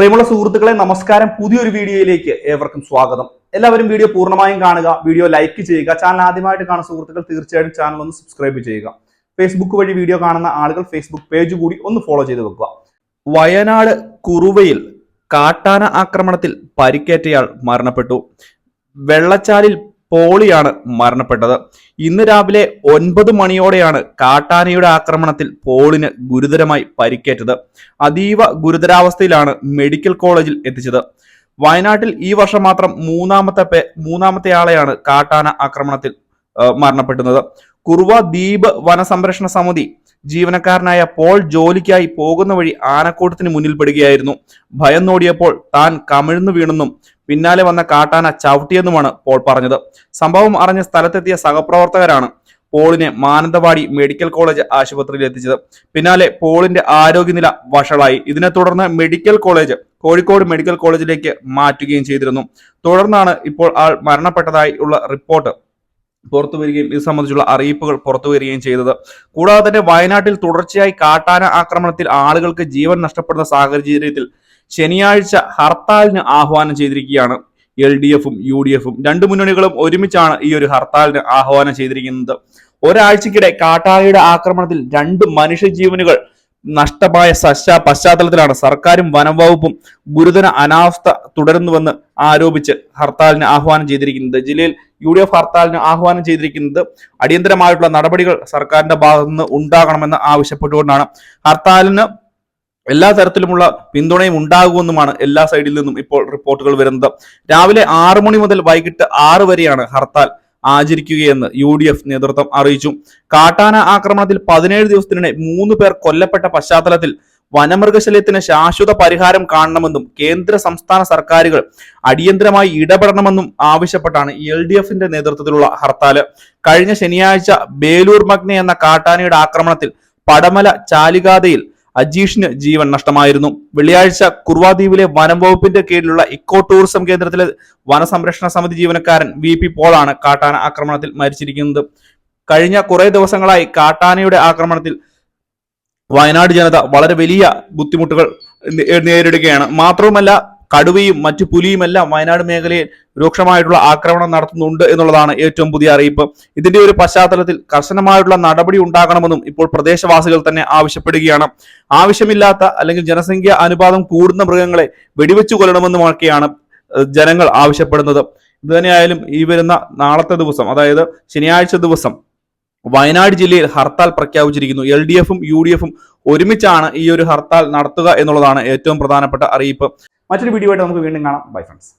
പ്രിയമുള്ള സുഹൃത്തുക്കളെ നമസ്കാരം. പുതിയൊരു വീഡിയോയിലേക്ക് ഏവർക്കും സ്വാഗതം. എല്ലാവരും വീഡിയോ പൂർണമായും കാണുക വീഡിയോ ലൈക്ക് ചെയ്യുക ചാനൽ ആദ്യമായിട്ട് കാണുന്ന സുഹൃത്തുക്കൾ തീർച്ചയായിട്ടും ചാനൽ ഒന്ന് സബ്സ്ക്രൈബ് ചെയ്യുക. ഫേസ്ബുക്ക് വഴി വീഡിയോ കാണുന്ന ആളുകൾ ഫേസ്ബുക്ക് പേജ് കൂടി ഒന്ന് ഫോളോ ചെയ്ത് വെക്കുക. വയനാട് കുറുവയിൽ കാട്ടാന ആക്രമണത്തിൽ പരിക്കേറ്റയാൾ മരണപ്പെട്ടു. വെള്ളച്ചാലിൽ പോളിയാണ് മരണപ്പെട്ടത്. ഇന്ന് രാവിലെ ഒൻപത് മണിയോടെയാണ് കാട്ടാനയുടെ ആക്രമണത്തിൽ പോളിന് ഗുരുതരമായി പരിക്കേറ്റത്. അതീവ ഗുരുതരാവസ്ഥയിലാണ് മെഡിക്കൽ കോളേജിൽ എത്തിച്ചത്. വയനാട്ടിൽ ഈ വർഷം മാത്രം മൂന്നാമത്തെ പേ മൂന്നാമത്തെ ആളെയാണ് കാട്ടാന ആക്രമണത്തിൽ മരണപ്പെട്ടുന്നത് കുറുവ ദ്വീപ് വനസംരക്ഷണ സമിതി ജീവനക്കാരനായ പോൾ ജോലിക്കായി പോകുന്ന വഴി ആനക്കൂട്ടത്തിന് മുന്നിൽ പെടുകയായിരുന്നു. ഭയം നോടിയപ്പോൾ താൻ കമിഴ്ന്നു വീണെന്നും പിന്നാലെ വന്ന കാട്ടാന ചവിട്ടിയെന്നുമാണ് പോൾ പറഞ്ഞത്. സംഭവം അറിഞ്ഞ സ്ഥലത്തെത്തിയ സഹപ്രവർത്തകരാണ് പോളിനെ മാനന്തവാടി മെഡിക്കൽ കോളേജ് ആശുപത്രിയിൽ എത്തിച്ചത്. പിന്നാലെ പോളിന്റെ ആരോഗ്യനില വഷളായി. ഇതിനെ തുടർന്ന് മെഡിക്കൽ കോളേജ് കോഴിക്കോട് മെഡിക്കൽ കോളേജിലേക്ക് മാറ്റുകയും ചെയ്തിരുന്നു. തുടർന്നാണ് ഇപ്പോൾ ആൾ മരണപ്പെട്ടതായി ഉള്ള റിപ്പോർട്ട് പുറത്തു വരികയും ഇത് സംബന്ധിച്ചുള്ള അറിയിപ്പുകൾ പുറത്തു വരികയും ചെയ്തത്. കൂടാതെ തന്നെ വയനാട്ടിൽ തുടർച്ചയായി കാട്ടാന ആക്രമണത്തിൽ ആളുകൾക്ക് ജീവൻ നഷ്ടപ്പെടുന്ന സാഹചര്യത്തിൽ ശനിയാഴ്ച ഹർത്താലിന് ആഹ്വാനം ചെയ്തിരിക്കുകയാണ് എൽ ഡി എഫും യു ഡി എഫും. രണ്ട് മുന്നണികളും ഒരുമിച്ചാണ് ഈ ഒരു ഹർത്താലിന് ആഹ്വാനം ചെയ്തിരിക്കുന്നത്. ഒരാഴ്ചക്കിടെ കാട്ടാനയുടെ ആക്രമണത്തിൽ രണ്ട് മനുഷ്യജീവനുകൾ നഷ്ടമായ സശ പശ്ചാത്തലത്തിലാണ് സർക്കാരും വനംവകുപ്പും ഗുരുതര അനാവസ്ഥ തുടരുന്നുവെന്ന് ആരോപിച്ച് ഹർത്താലിന് ആഹ്വാനം ചെയ്തിരിക്കുന്നത്. ജില്ലയിൽ യു ഡി എഫ് ഹർത്താലിന് ആഹ്വാനം ചെയ്തിരിക്കുന്നത് അടിയന്തരമായിട്ടുള്ള നടപടികൾ സർക്കാരിന്റെ ഭാഗത്തു നിന്ന് ഉണ്ടാകണമെന്ന് ആവശ്യപ്പെട്ടുകൊണ്ടാണ്. ഹർത്താലിന് എല്ലാ തരത്തിലുമുള്ള പിന്തുണയും ഉണ്ടാകുമെന്നുമാണ് എല്ലാ സൈഡിൽ നിന്നും ഇപ്പോൾ റിപ്പോർട്ടുകൾ വരുന്നത്. രാവിലെ ആറു മണി മുതൽ വൈകിട്ട് ആറ് വരെയാണ് ഹർത്താൽ ആചരിക്കുകയെന്ന് യു ഡി എഫ് നേതൃത്വം അറിയിച്ചു. കാട്ടാന ആക്രമണത്തിൽ പതിനേഴ് ദിവസത്തിനിടെ മൂന്ന് പേർ കൊല്ലപ്പെട്ട പശ്ചാത്തലത്തിൽ വനമൃഗശല്യത്തിന് ശാശ്വത പരിഹാരം കാണണമെന്നും കേന്ദ്ര സംസ്ഥാന സർക്കാരുകൾ അടിയന്തരമായി ഇടപെടണമെന്നും ആവശ്യപ്പെട്ടാണ് എൽ ഡി എഫിന്റെ നേതൃത്വത്തിലുള്ള ഹർത്താൽ. കഴിഞ്ഞ ശനിയാഴ്ച ബേലൂർ മഗ്നെ എന്ന കാട്ടാനയുടെ ആക്രമണത്തിൽ പടമല ചാലികാതയിൽ അജീഷിന് ജീവൻ നഷ്ടമായിരുന്നു. വെള്ളിയാഴ്ച കുർവാദ്വീപിലെ വനം വകുപ്പിന്റെ കീഴിലുള്ള ഇക്കോ ടൂറിസം കേന്ദ്രത്തിലെ വനസംരക്ഷണ സമിതി ജീവനക്കാരൻ വി പി പോളാണ് കാട്ടാന ആക്രമണത്തിൽ മരിച്ചിരിക്കുന്നത്. കഴിഞ്ഞ കുറെ ദിവസങ്ങളായി കാട്ടാനയുടെ ആക്രമണത്തിൽ വയനാട് ജനത വളരെ വലിയ ബുദ്ധിമുട്ടുകൾ നേരിടുകയാണ്. മാത്രവുമല്ല കടുവയും മറ്റു പുലിയുമെല്ലാം വയനാട് മേഖലയിൽ രൂക്ഷമായിട്ടുള്ള ആക്രമണം നടത്തുന്നുണ്ട് എന്നുള്ളതാണ് ഏറ്റവും പുതിയ അറിയിപ്പ്. ഇതിന്റെ ഒരു പശ്ചാത്തലത്തിൽ കർശനമായിട്ടുള്ള നടപടി ഉണ്ടാകണമെന്നും ഇപ്പോൾ പ്രദേശവാസികൾ തന്നെ ആവശ്യപ്പെടുകയാണ്. ആവശ്യമില്ലാത്ത അല്ലെങ്കിൽ ജനസംഖ്യ അനുപാതം കൂടുന്ന മൃഗങ്ങളെ വെടിവെച്ചു കൊല്ലണമെന്നുമൊക്കെയാണ് ജനങ്ങൾ ആവശ്യപ്പെടുന്നത്. ഇത് തന്നെയായാലും ഈ വരുന്ന നാളത്തെ ദിവസം അതായത് ശനിയാഴ്ച ദിവസം വയനാട് ജില്ലയിൽ ഹർത്താൽ പ്രഖ്യാപിച്ചിരിക്കുന്നു. എൽ ഡി എഫും യു ഡി എഫും ഒരുമിച്ചാണ് ഈ ഒരു ഹർത്താൽ നടത്തുക എന്നുള്ളതാണ് ഏറ്റവും പ്രധാനപ്പെട്ട അറിയിപ്പ്. മറ്റൊരു വീഡിയോ ആയിട്ട് നമുക്ക് വീണ്ടും കാണാം. Bye friends